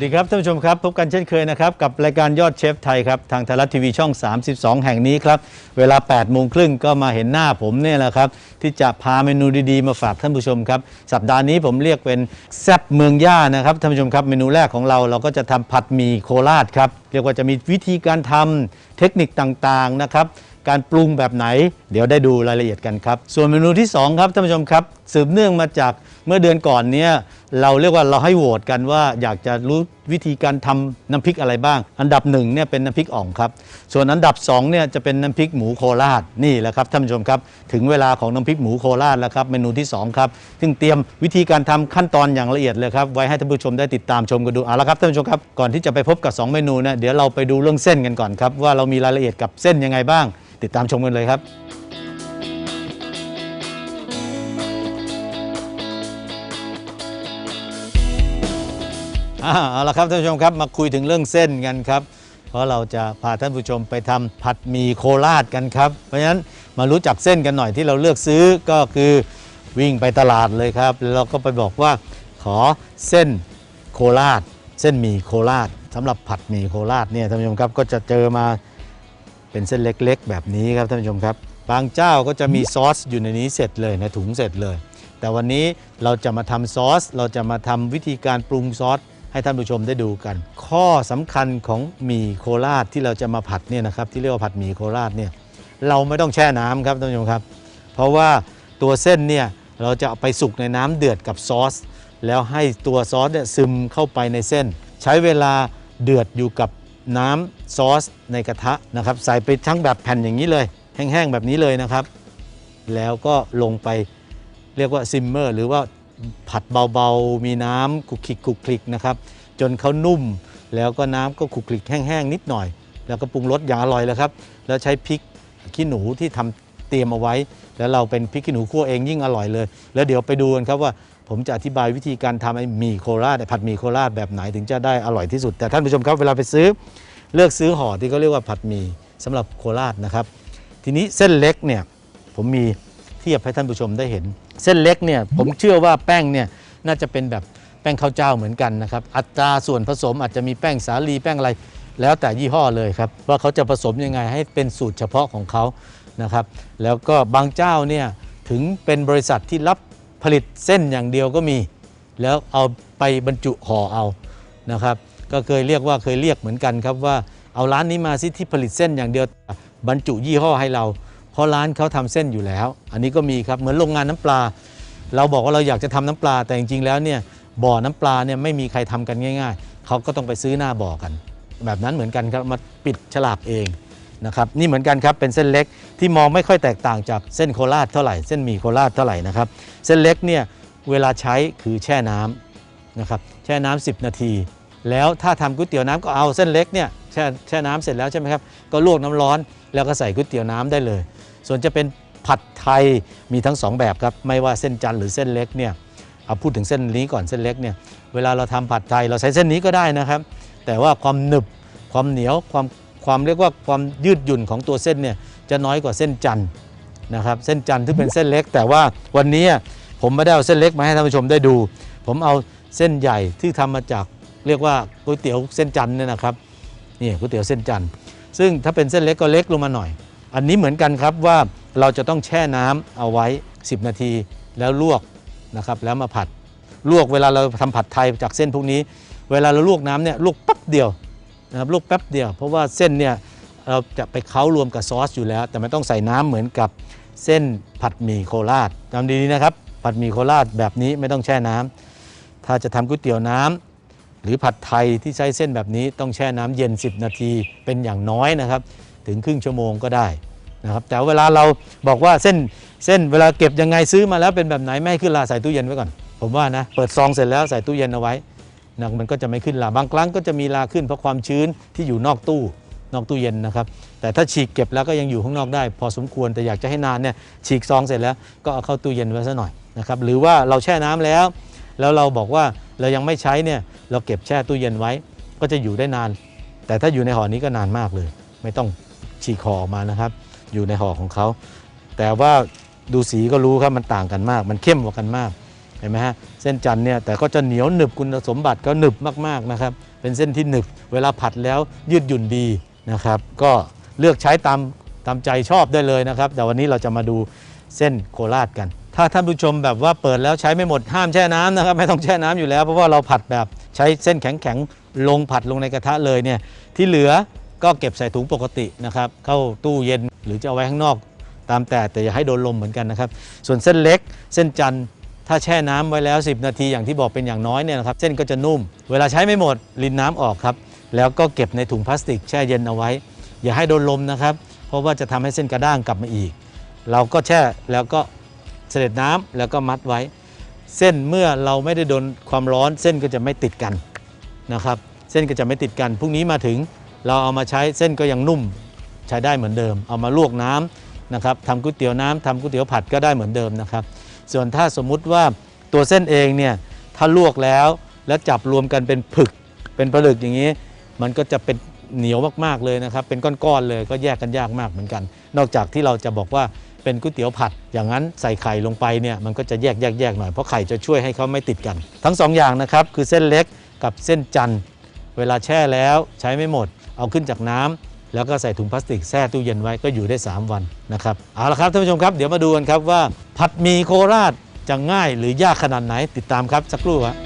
สวัสดีครับท่านผู้ชมครับ พบกันเช่นเคยนะครับกับรายการยอดเชฟไทยครับทางไทยรัฐทีวีช่อง 32 แห่งนี้ครับ เวลา8โมงครึ่งก็มาเห็นหน้าผมเนี่ยแหละครับ ที่จะพาเมนูดีๆ มาฝากท่านผู้ชมครับ สัปดาห์นี้ผมเรียกเป็นแซ่บเมืองย่านะครับท่านผู้ชมครับเมนูแรกของเราเราก็จะทำผัดหมี่โคราชครับเรียกว่าจะมีวิธีการทำเทคนิคต่างๆนะครับการปรุงแบบไหน เดี๋ยวได้ดูรายละเอียดกันครับ ส่วนเมนูที่2ครับท่านผู้ชมครับ สืบเนื่องมาจากเมื่อเดือนก่อนเนี้ยเราเรียกว่าเราให้โหวตกันว่าอยากจะรู้วิธีการทำน้ำพริกอะไรบ้าง อันดับหนึ่งเนี่ยเป็นน้ำพริกอ่องครับ ส่วนอันดับ2เนี่ยจะเป็นน้ำพริกหมูโคราชนี่แหละครับท่านผู้ชมครับถึงเวลาของน้ำพริกหมูโคราชแล้วครับเมนูที่สองครับซึ่งเตรียมวิธีการทำขั้นตอนอย่างละเอียดเลยครับไว้ให้ท่านผู้ชมได้ติดตามชมกันดูเอาละครับท่านผู้ชมครับก่อนที่จะไปพบกับสองเมนูเนี่ยเดี๋ยวเราไปดูเรื่องเส้นกันก่อนครับว่าเรามีรายละเอียดกับเส้นยังไงบ้าง ติดตามชมกันเลยครับ เอาละครับท่านผู้ชมครับมาคุยถึงเรื่องเส้นกันครับ เพราะเราจะพาท่านผู้ชมไปทำผัดหมี่โคราชกันครับ เพราะฉะนั้นมารู้จักเส้นกันหน่อยที่เราเลือกซื้อก็คือวิ่งไปตลาดเลยครับ แล้วเราก็ไปบอกว่าขอเส้นโคราช เส้นหมี่โคราชสำหรับผัดหมี่โคราชเนี่ยท่านผู้ชมครับก็จะเจอมาเป็นเส้นเล็กๆ แบบนี้ครับท่านผู้ชมครับ บางเจ้าก็จะมีซอสอยู่ในนี้เสร็จเลยในถุงเสร็จเลย แต่วันนี้เราจะมาทำซอส เราจะมาทำวิธีการปรุงซอส ให้ท่านผู้ชมได้ดูกัน ข้อสำคัญของหมี่โคราชที่เราจะมาผัดเนี่ยนะครับที่เรียกว่าผัดหมี่โคราชเนี่ยเราไม่ต้องแช่น้ำครับท่านผู้ชมครับ เพราะว่าตัวเส้นเนี่ยเราจะเอาไปสุกในน้ำเดือดกับซอส แล้วให้ตัวซอสเนี่ยซึมเข้าไปในเส้น ใช้เวลาเดือดอยู่กับน้ำซอสในกระทะนะครับ ใส่ไปทั้งแบบแผ่นอย่างนี้เลย แห้งๆแบบนี้เลยนะครับ แล้วก็ลงไปเรียกว่าซิมเมอร์ หรือว่า ผัดเบาๆ มีน้ำคลุกคลิกคุกคลิกนะครับ จนเขานุ่ม แล้วก็น้ำก็คุกคลิกแห้งๆนิดหน่อย แล้วก็ปรุงรสอย่างอร่อยเลยครับ แล้วใช้พริกขี้หนูที่ทำเตรียมเอาไว้ แล้วเราเป็นพริกขี้หนูคั่วเองยิ่งอร่อยเลย แล้วเดี๋ยวไปดูกันครับว่าผมจะอธิบายวิธีการทำไอ้หมี่โคราชผัดหมี่โคราชแบบไหนถึงจะได้อร่อยที่สุด แต่ท่านผู้ชมครับเวลาไปซื้อ เลือกซื้อห่อที่เขาเรียกว่าผัดหมี่สำหรับโคราชนะครับ ทีนี้เส้นเล็กเนี่ยผมมีเทียบให้ท่านผู้ชมได้เห็น เส้นเล็กเนี่ยผมเชื่อว่าแป้งเนี่ยน่าจะเป็นแบบแป้งข้าวเจ้าเหมือนกันนะครับ อัตราส่วนผสมอาจจะมีแป้งสาลีแป้งอะไร แล้วแต่ยี่ห้อเลยครับ ว่าเขาจะผสมยังไงให้เป็นสูตรเฉพาะของเขานะครับ แล้วก็บางเจ้าเนี่ยถึงเป็นบริษัทที่รับผลิตเส้นอย่างเดียวก็มี แล้วเอาไปบรรจุห่อเอานะครับ ก็เคยเรียกว่าเคยเรียกเหมือนกันครับว่าเอาร้านนี้มาสิที่ผลิตเส้นอย่างเดียวบรรจุยี่ห้อให้เรา ราะร้านเขาทำเส้นอยู่แล้ว อันนี้ก็มีครับเหมือนโรงงานน้ำปลา เราบอกว่าเราอยากจะทำน้ำปลา แต่จริงๆแล้วเนี่ยบ่อน้ำปลาเนี่ยไม่มีใครทำกันง่าย ๆเขาก็ต้องไปซื้อหน้าบ่อกัน แบบนั้นเหมือนกันครับมาปิดฉลากเองนะครับนี่เหมือนกันครับเป็นเส้นเล็กที่มองไม่ค่อยแตกต่างจากเส้นโคราชเท่าไหร่เส้นหมี่โคราชเท่าไหร่นะครับเส้นเล็กเนี่ยเวลาใช้คือแช่น้ำนะครับแช่น้ำ10 นาที แล้วถ้าทำก๋วยเตี๋ยวน้ำก็เอาเส้นเล็กเนี่ยแช่แช่น้ำเสร็จแล้วใช่ไหมครับก็ลวกน้ำร้อนแล้วก็ใส่ก๋วยเตี๋ยวน้ำได้เลย ส่วนจะเป็นผัดไทยมีทั้งสองแบบครับ ไม่ว่าเส้นจันทร์หรือเส้นเล็กเนี่ยเอาพูดถึงเส้นนี้ก่อนเส้นเล็กเนี่ยเวลาเราทำผัดไทยเราใช้เส้นนี้ก็ได้นะครับ แต่ว่าความหนึบความเหนียวความความเรียกว่าความยืดหยุ่นของตัวเส้นเนี่ยจะน้อยกว่าเส้นจันทร์นะครับเส้นจันทร์ที่เป็นเส้นเล็ก แต่ว่าวันนี้ผมไม่ได้เอาเส้นเล็กมาให้ท่านผู้ชมได้ดู ผมเอาเส้นใหญ่ที่ทำมาจากเรียกว่าก๋วยเตี๋ยวเส้นจันทร์เนี่ยนะครับนี่ก๋วยเตี๋ยวเส้นจันทร์ซึ่งถ้าเป็นเส้นเล็กก็เล็กลงมาหน่อย อันนี้เหมือนกันครับว่าเราจะต้องแช่น้ำเอาไว้ 10 นาทีแล้วลวกนะครับแล้วมาผัดลวกเวลาเราทำผัดไทยจากเส้นพวกนี้ เวลาเราลวกน้ำเนี่ยลวกแป๊บเดียวนะครับลวกแป๊บเดียว เพราะว่าเส้นเนี่ยเราจะไปเค้ารวมกับซอสอยู่แล้ว แต่ไม่ต้องใส่น้ำเหมือนกับเส้นผัดหมี่โคราชจำดีๆนะครับผัดหมี่โคราชแบบนี้ไม่ต้องแช่น้ำถ้าจะทำก๋วยเตี๋ยวน้ำหรือผัดไทยที่ใช้เส้นแบบนี้ต้องแช่น้ำเย็น 10 นาทีเป็นอย่างน้อยนะครับ ถึงครึ่งชั่วโมงก็ได้ นะครับแต่เวลาเราบอกว่าเส้นเส้นเวลาเก็บยังไงซื้อมาแล้วเป็นแบบไหนไม่ขึ้นราใส่ตู้เย็นไว้ก่อน ผมว่านะเปิดซองเสร็จแล้วใส่ตู้เย็นเอาไว้นะมันก็จะไม่ขึ้นราบางครั้งก็จะมีราขึ้นเพราะความชื้นที่อยู่นอกตู้นอกตู้เย็นนะครับ แต่ถ้าฉีกเก็บแล้วก็ยังอยู่ข้างนอกได้ พอสมควรแต่อยากจะให้นานเนี่ยฉีกซองเสร็จแล้วก็เอาเข้าตู้เย็นไว้ซะหน่อยนะครับหรือว่าเราแช่น้ำแล้ว แล้วเราบอกว่าเรายังไม่ใช้เนี่ยเราเก็บแช่ตู้เย็นไว้ก็จะอยู่ได้นาน แต่ถ้าอยู่ในห่อนี้ก็นานมากเลย ไม่ต้อง ฉีกห่อออกมานะครับ อยู่ในห่อของเขา แต่ว่าดูสีก็รู้ครับมันต่างกันมาก มันเข้มกว่ากันมากเห็นไหมฮะเส้นจันเนี่ยแต่ก็จะเหนียวหนึบคุณสมบัติก็หนึบมากๆนะครับเป็นเส้นที่หนึบเวลาผัดแล้วยืดหยุ่นดีนะครับ ก็เลือกใช้ตามตามใจชอบได้เลยนะครับ แต่วันนี้เราจะมาดูเส้นโคราชกัน ถ้าท่านผู้ชมแบบว่าเปิดแล้วใช้ไม่หมดห้ามแช่น้ำนะครับ ไม่ต้องแช่น้ำอยู่แล้ว เพราะว่าเราผัดแบบใช้เส้นแข็งๆลงผัดลงในกระทะเลยเนี่ยที่เหลือ ก็เก็บใส่ถุงปกตินะครับ เข้าตู้เย็นหรือจะเอาไว้ข้างนอกตามแต่แต่อย่าให้โดนลมเหมือนกันนะครับ ส่วนเส้นเล็ก เส้นจันทร์ถ้าแช่น้ำไว้แล้ว 10 นาทีอย่างที่บอกเป็นอย่างน้อยเนี่ยนะครับเส้นก็จะนุ่ม เวลาใช้ไม่หมดรินน้ำออกครับ แล้วก็เก็บในถุงพลาสติกแช่เย็นเอาไว้ อย่าให้โดนลมนะครับ เพราะว่าจะทำให้เส้นกระด้างกลับมาอีก เราก็แช่แล้วก็เสด็จน้ำแล้วก็มัดไว้ เส้นเมื่อเราไม่ได้โดนความร้อน เส้นก็จะไม่ติดกันนะครับ เส้นก็จะไม่ติดกันพรุ่งนี้มาถึง เราเอามาใช้เส้นก็ยังนุ่มใช้ได้เหมือนเดิม เอามาลวกน้ำนะครับทำก๋วยเตี๋ยวน้ำทำก๋วยเตี๋ยวผัดก็ได้เหมือนเดิมนะครับ ส่วนถ้าสมมุติว่าตัวเส้นเองเนี่ยถ้าลวกแล้วแล้วจับรวมกันเป็นผึก เป็นผลึกอย่างนี้ มันก็จะเป็นเหนียวมากๆเลยนะครับ เป็นก้อนๆเลยก็แยกกันยากมากเหมือนกัน นอกจากที่เราจะบอกว่าเป็นก๋วยเตี๋ยวผัด อย่างนั้นใส่ไข่ลงไปเนี่ยมันก็จะแยกแยกแยกหน่อยเพราะไข่จะช่วยให้เขาไม่ติดกัน ทั้งสองอย่างนะครับคือเส้นเล็กกับเส้นจันทร์ เวลาแช่แล้วใช้ไม่หมด เอาขึ้นจากน้ำแล้วก็ใส่ถุงพลาสติกแช่ตู้เย็นไว้ก็อยู่ได้ 3 วันนะครับเอาละครับท่านผู้ชมครับเดี๋ยวมาดูกันครับว่าผัดหมีโคราชจะง่ายหรือยากขนาดไหนติดตามครับสักครู่ครับ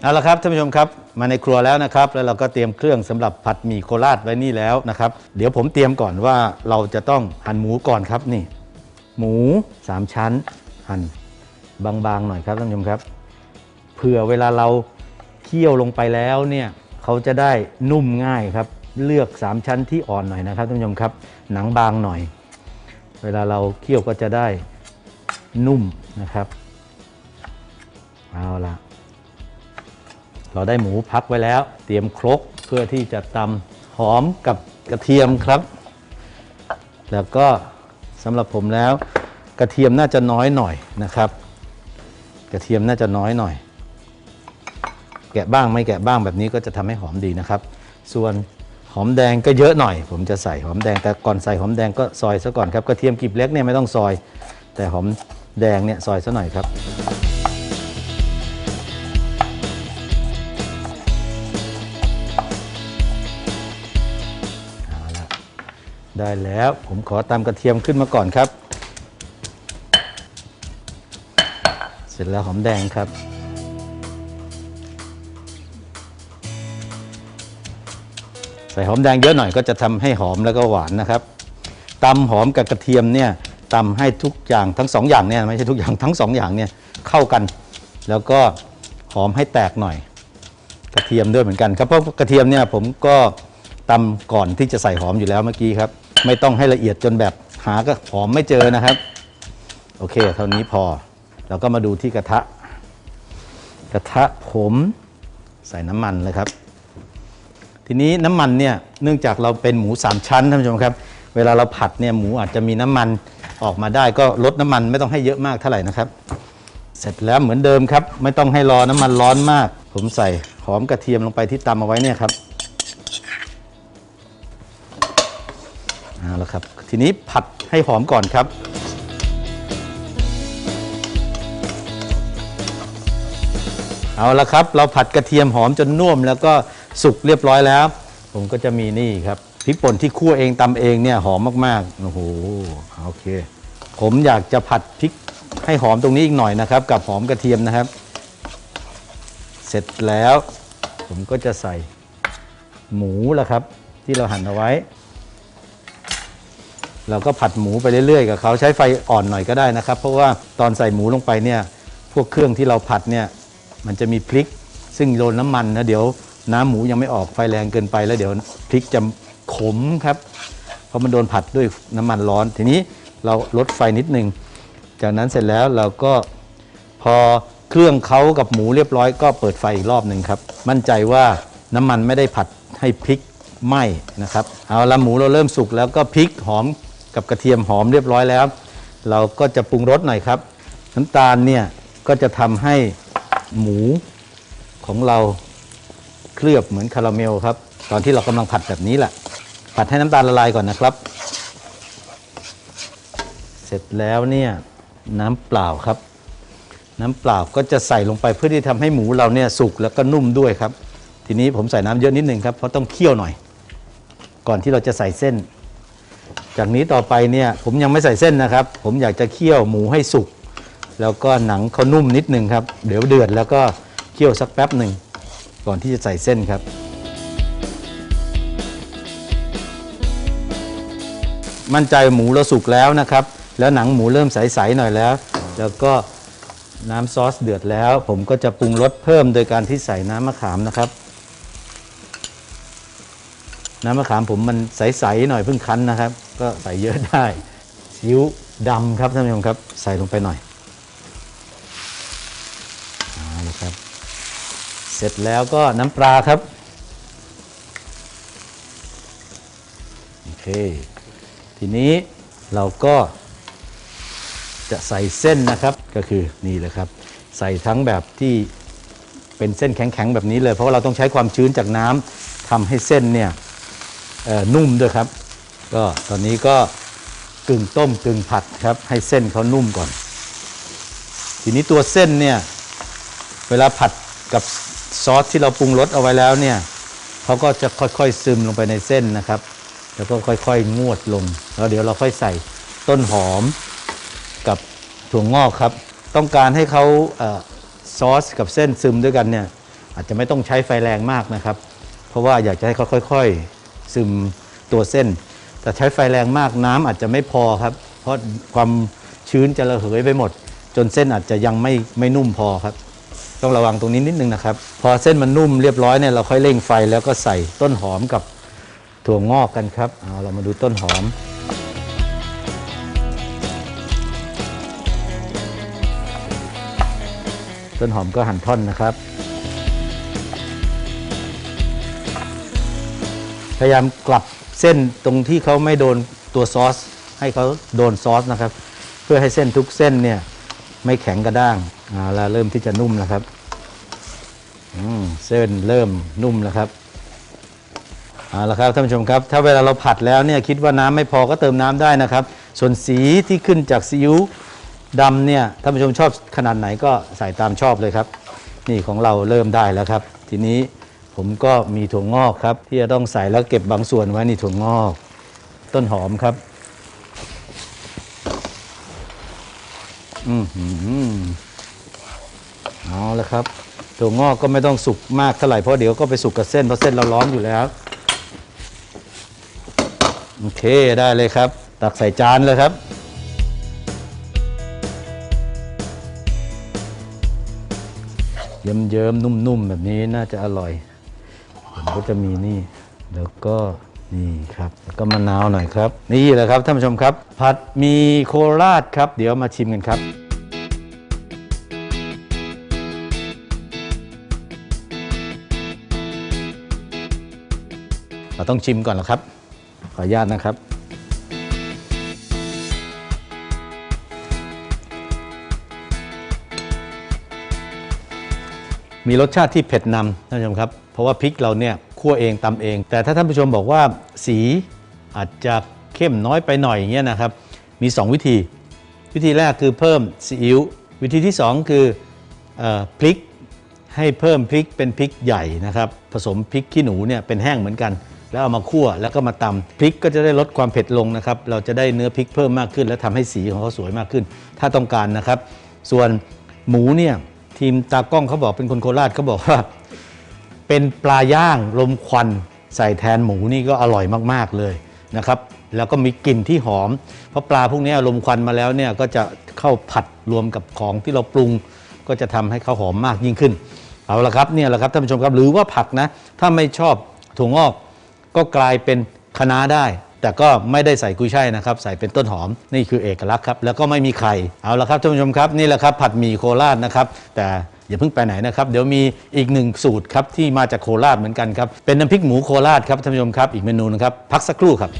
เอาละครับท่านผู้ชมครับมาในครัวแล้วนะครับ แล้วเราก็เตรียมเครื่องสำหรับผัดหมี่โคราชไว้นี่แล้วนะครับ เดี๋ยวผมเตรียมก่อนว่าเราจะต้องหั่นหมูก่อนครับนี่ หมู 3 ชั้นหั่นบางๆหน่อยครับท่านผู้ชมครับ เผื่อเวลาเราเคี่ยวลงไปแล้วเนี่ยเขาจะได้นุ่มง่ายครับ เลือก 3 ชั้นที่อ่อนหน่อยนะครับท่านผู้ชมครับ หนังบางหน่อย เวลาเราเคี่ยวก็จะได้นุ่มนะครับ เอาละเราได้หมูพักไว้แล้ว เตรียมครกเพื่อที่จะตำหอมกับกระเทียมครับ แล้วก็ สำหรับผมแล้วกระเทียมน่าจะน้อยหน่อยนะครับ กระเทียมน่าจะน้อยหน่อย แกะบ้างไม่แกะบ้างแบบนี้ก็จะทำให้หอมดีนะครับ ส่วนหอมแดงก็เยอะหน่อย ผมจะใส่หอมแดงแต่ก่อนใส่หอมแดงก็ซอยซะก่อนครับกระเทียมกลีบเล็กเนี่ยไม่ต้องซอย แต่หอมแดงเนี่ยซอยซะหน่อยครับ ได้แล้วผมขอตามกระเทียมขึ้นมาก่อนครับ เสร็จแล้วหอมแดงครับ ใส่หอมแดงเยอะหน่อยก็จะทำให้หอมแล้วก็หวานนะครับตำหอมกับกระเทียมเนี่ยตำให้ทุกอย่างทั้งสองอย่างเนี่ยไม่ใช่ทุกอย่างทั้งสองอย่างเนี่ยเข้ากัน แล้วก็หอมให้แตกหน่อย กระเทียมด้วยเหมือนกันครับเพราะกระเทียมเนี่ยผมก็ตำก่อนที่จะใส่หอมอยู่แล้วเมื่อกี้ครับ ไม่ต้องให้ละเอียดจนแบบหาก็หอมไม่เจอนะครับ โอเค เท่านี้พอ เราก็มาดูที่กระทะ กระทะผมใส่น้ำมันเลยครับ ทีนี้น้ำมันเนี่ยเนื่องจากเราเป็นหมูสามชั้นท่านผู้ชมครับ เวลาเราผัดเนี่ยหมูอาจจะมีน้ำมันออกมาได้ก็ลดน้ำมันไม่ต้องให้เยอะมากเท่าไหร่นะครับ เสร็จแล้วเหมือนเดิมครับ ไม่ต้องให้รอน้ำมันร้อนมาก ผมใส่หอมกระเทียมลงไปที่ตำเอาไว้เนี่ยครับ เอาละครับ ทีนี้ผัดให้หอมก่อนครับ เอาละครับ เราผัดกระเทียมหอมจนนุ่มแล้วก็สุกเรียบร้อยแล้ว ผมก็จะมีนี่ครับพริกป่นที่คั่วเองตำเองเนี่ยหอมมากๆโอ้โหโอเค ผมอยากจะผัดพริกให้หอมตรงนี้อีกหน่อยนะครับ กับหอมกระเทียมนะครับ เสร็จแล้ว ผมก็จะใส่หมูละครับ ที่เราหั่นเอาไว้ เราก็ผัดหมูไปเรื่อยๆกับเขาใช้ไฟอ่อนหน่อยก็ได้นะครับ เพราะว่าตอนใส่หมูลงไปเนี่ยพวกเครื่องที่เราผัดเนี่ยมันจะมีพริก ซึ่งโดนน้ำมันนะเดี๋ยวน้ำหมูยังไม่ออกไฟแรงเกินไปแล้วเดี๋ยวพริกจะขมครับ เพราะมันโดนผัดด้วยน้ำมันร้อน ทีนี้เราลดไฟนิดนึง จากนั้นเสร็จแล้วเราก็พอเครื่องเขากับหมูเรียบร้อยก็เปิดไฟอีกรอบหนึ่งครับ มั่นใจว่าน้ำมันไม่ได้ผัดให้พริกไหม้นะครับ เอาละหมูเราเริ่มสุกแล้วก็พริกหอม กับกระเทียมหอมเรียบร้อยแล้ว เราก็จะปรุงรสหน่อยครับ น้ำตาลเนี่ยก็จะทำให้หมูของเราเคลือบเหมือนคาราเมลครับ ตอนที่เรากำลังผัดแบบนี้แหละ ผัดให้น้ำตาลละลายก่อนนะครับ เสร็จแล้วเนี่ยน้ำเปล่าครับ น้ำเปล่าก็จะใส่ลงไปเพื่อที่ทำให้หมูเราเนี่ยสุกแล้วก็นุ่มด้วยครับ ทีนี้ผมใส่น้ำเยอะนิดนึงครับเพราะต้องเคี่ยวหน่อย ก่อนที่เราจะใส่เส้น จากนี้ต่อไปเนี่ยผมยังไม่ใส่เส้นนะครับ ผมอยากจะเคี่ยวหมูให้สุก แล้วก็หนังเขานุ่มนิดนึงครับ เดี๋ยวเดือดแล้วก็เคี่ยวสักแป๊บหนึ่งก่อนที่จะใส่เส้นครับ มั่นใจหมูเราสุกแล้วนะครับ แล้วหนังหมูเริ่มใสๆหน่อยแล้ว แล้วก็น้ำซอสเดือดแล้ว ผมก็จะปรุงรสเพิ่มโดยการที่ใส่น้ำมะขามนะครับ น้ำมะขามผมมันใสๆหน่อยเพิ่งคั้นนะครับ ก็ใส่เยอะได้ซีอิ๊วดำครับท่านผู้ชมครับ ใส่ลงไปหน่อยเอาละครับ เสร็จแล้วก็น้ำปลาครับโอเคทีนี้เราก็จะใส่เส้นนะครับก็คือนี่เลยครับ ใส่ทั้งแบบที่เป็นเส้นแข็งๆแบบนี้เลย เพราะว่าเราต้องใช้ความชื้นจากน้ำทำให้เส้นเนี่ย นุ่มด้วยครับ ก็ตอนนี้ก็กึ่งต้มกึ่งผัดครับ ให้เส้นเขานุ่มก่อน ทีนี้ตัวเส้นเนี่ย เวลาผัดกับซอสที่เราปรุงรสเอาไว้แล้วเนี่ยเขาก็จะค่อยๆซึมลงไปในเส้นนะครับ แล้วก็ค่อยๆงวดลง แล้วเดี๋ยวเราค่อยใส่ต้นหอมกับถั่วงอกครับ ต้องการให้เขาเออซอสกับเส้นซึมด้วยกันเนี่ยอาจจะไม่ต้องใช้ไฟแรงมากนะครับ เพราะว่าอยากจะให้เขาค่อย ๆ ซึมตัวเส้น แต่ใช้ไฟแรงมากน้ำอาจจะไม่พอครับ เพราะความชื้นจะระเหยไปหมด จนเส้นอาจจะยังไม่ไม่นุ่มพอครับ ต้องระวังตรงนี้นิดนึงนะครับ พอเส้นมันนุ่มเรียบร้อยเนี่ยเราค่อยเร่งไฟแล้วก็ใส่ต้นหอมกับถั่วงอกกันครับเอาเรามาดูต้นหอมต้นหอมก็หั่นท่อนนะครับ พยายามกลับเส้นตรงที่เขาไม่โดนตัวซอส ให้เขาโดนซอสนะครับ เพื่อให้เส้นทุกเส้นเนี่ยไม่แข็งกระด้างเอาละเริ่มที่จะนุ่มแล้วครับอืมเส้นเริ่มนุ่มแล้วครับเอาละครับท่านผู้ชมครับ ถ้าเวลาเราผัดแล้วเนี่ยคิดว่าน้ำไม่พอก็เติมน้ำได้นะครับ ส่วนสีที่ขึ้นจากซีอิ๊วดำเนี่ยท่านผู้ชมชอบขนาดไหนก็ใส่ตามชอบเลยครับ นี่ของเราเริ่มได้แล้วครับ ทีนี้ ผมก็มีถั่วงอกครับ ที่จะต้องใส่แล้วเก็บบางส่วนไว้ในถั่วงอก ต้นหอมครับ อือหือเอาละครับถั่วงอกก็ไม่ต้องสุกมากเท่าไหร่เพราะเดี๋ยวก็ไปสุกกับเส้นเพราะเส้นเราร้อนอยู่แล้วโอเคได้เลยครับ ตักใส่จานเลยครับเยิ้มๆนุ่มๆ แบบนี้น่าจะอร่อย ก็จะมีนี่ แล้วก็นี่ครับแล้วก็มะนาวหน่อยครับ นี่แหละครับท่านผู้ชมครับ ผัดมีโคราชครับ เดี๋ยวมาชิมกันครับ เราต้องชิมก่อนเหรอครับ ขออนุญาตนะครับ มีรสชาติที่เผ็ดนำท่านผู้ชมครับ เพราะว่าพริกเราเนี่ยคั่วเองตำเอง แต่ถ้าท่านผู้ชมบอกว่าสีอาจจะเข้มน้อยไปหน่อยอย่างเงี้ยนะครับ มี 2 วิธี วิธีแรกคือเพิ่มซีอิ๊ววิธีที่ 2 คือออพริกให้เพิ่มพริกเป็นพริกใหญ่นะครับ ผสมพริกขี้หนูเนี่ยเป็นแห้งเหมือนกัน แล้วเอามาคั่วแล้วก็มาตำพริกก็จะได้ลดความเผ็ดลงนะครับ เราจะได้เนื้อพริกเพิ่มมากขึ้น และทำให้สีของเขาสวยมากขึ้น ถ้าต้องการนะครับ ส่วนหมูเนี่ย ทีมตากล้องเขาบอกเป็นคนโคราชเขาบอกว่า เป็นปลาย่างลมควันใส่แทนหมูนี่ก็อร่อยมาก ๆ เลยนะครับ แล้วก็มีกลิ่นที่หอม เพราะปลาพวกนี้ลมควันมาแล้วเนี่ยก็จะเข้าผัดรวมกับของที่เราปรุง ก็จะทำให้เขาหอมมากยิ่งขึ้น เอาละครับเนี่ยแหละครับท่านผู้ชมครับหรือว่าผักนะ ถ้าไม่ชอบถั่วงอกก็กลายเป็นคะน้าได้ แต่ก็ไม่ได้ใส่กุยช่ายนะครับ ใส่เป็นต้นหอมนี่คือเอกลักษณ์ครับ แล้วก็ไม่มีไข่เอาละครับท่านผู้ชมครับนี่แหละครับผัดหมี่โคราชนะครับ แต่อย่าเพิ่งไปไหนนะครับ เดี๋ยวมีอีกหนึ่งสูตรครับที่มาจากโคราชเหมือนกันครับเป็นน้ำพริกหมูโคราชครับท่านผู้ชมครับอีกเมนูนะครับพักสักครู่ครับ